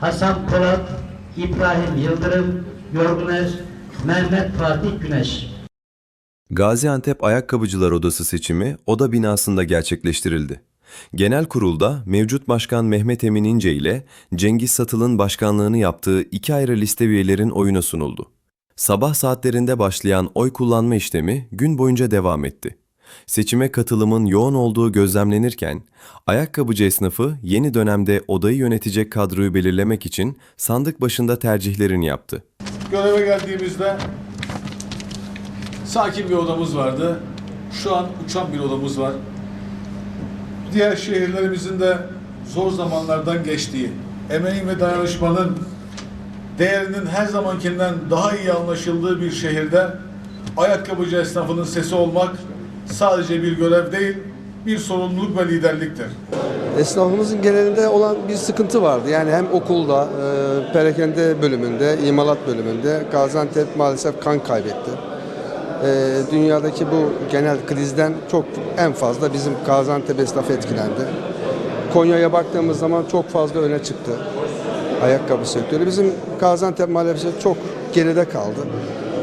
Hasan Polat, İbrahim Yıldırım, Yorguner, Mehmet Fatih Güneş. Gaziantep Ayakkabıcılar Odası seçimi oda binasında gerçekleştirildi. Genel kurulda mevcut başkan Mehmet Emin İnce ile Cengiz Satıl'ın başkanlığını yaptığı iki ayrı liste üyelerin oyuna sunuldu. Sabah saatlerinde başlayan oy kullanma işlemi gün boyunca devam etti. Seçime katılımın yoğun olduğu gözlemlenirken, ayakkabıcı esnafı yeni dönemde odayı yönetecek kadroyu belirlemek için sandık başında tercihlerini yaptı. Göreve geldiğimizde sakin bir odamız vardı. Şu an uçan bir odamız var. Diğer şehirlerimizin de zor zamanlardan geçtiği, emeğin ve dayanışmanın değerinin her zamankinden daha iyi anlaşıldığı bir şehirde ayakkabıcı esnafının sesi olmak sadece bir görev değil, bir sorumluluk ve liderliktir. Esnafımızın genelinde olan bir sıkıntı vardı. Yani hem okulda, e, perakende bölümünde, imalat bölümünde Gaziantep maalesef kan kaybetti. E, dünyadaki bu genel krizden çok en fazla bizim Gaziantep esnafı etkilendi. Konya'ya baktığımız zaman çok fazla öne çıktı ayakkabı sektörü. Bizim Gaziantep maalesef çok geride kaldı.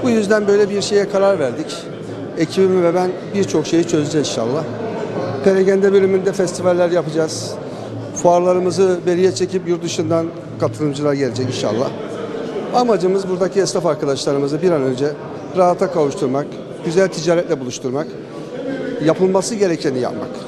Bu yüzden böyle bir şeye karar verdik. Ekibim ve ben birçok şeyi çözeceğiz inşallah. Perakende bölümünde festivaller yapacağız. Fuarlarımızı beriye çekip yurt dışından katılımcılar gelecek inşallah. Amacımız buradaki esnaf arkadaşlarımızı bir an önce rahata kavuşturmak, güzel ticaretle buluşturmak, yapılması gerekeni yapmak.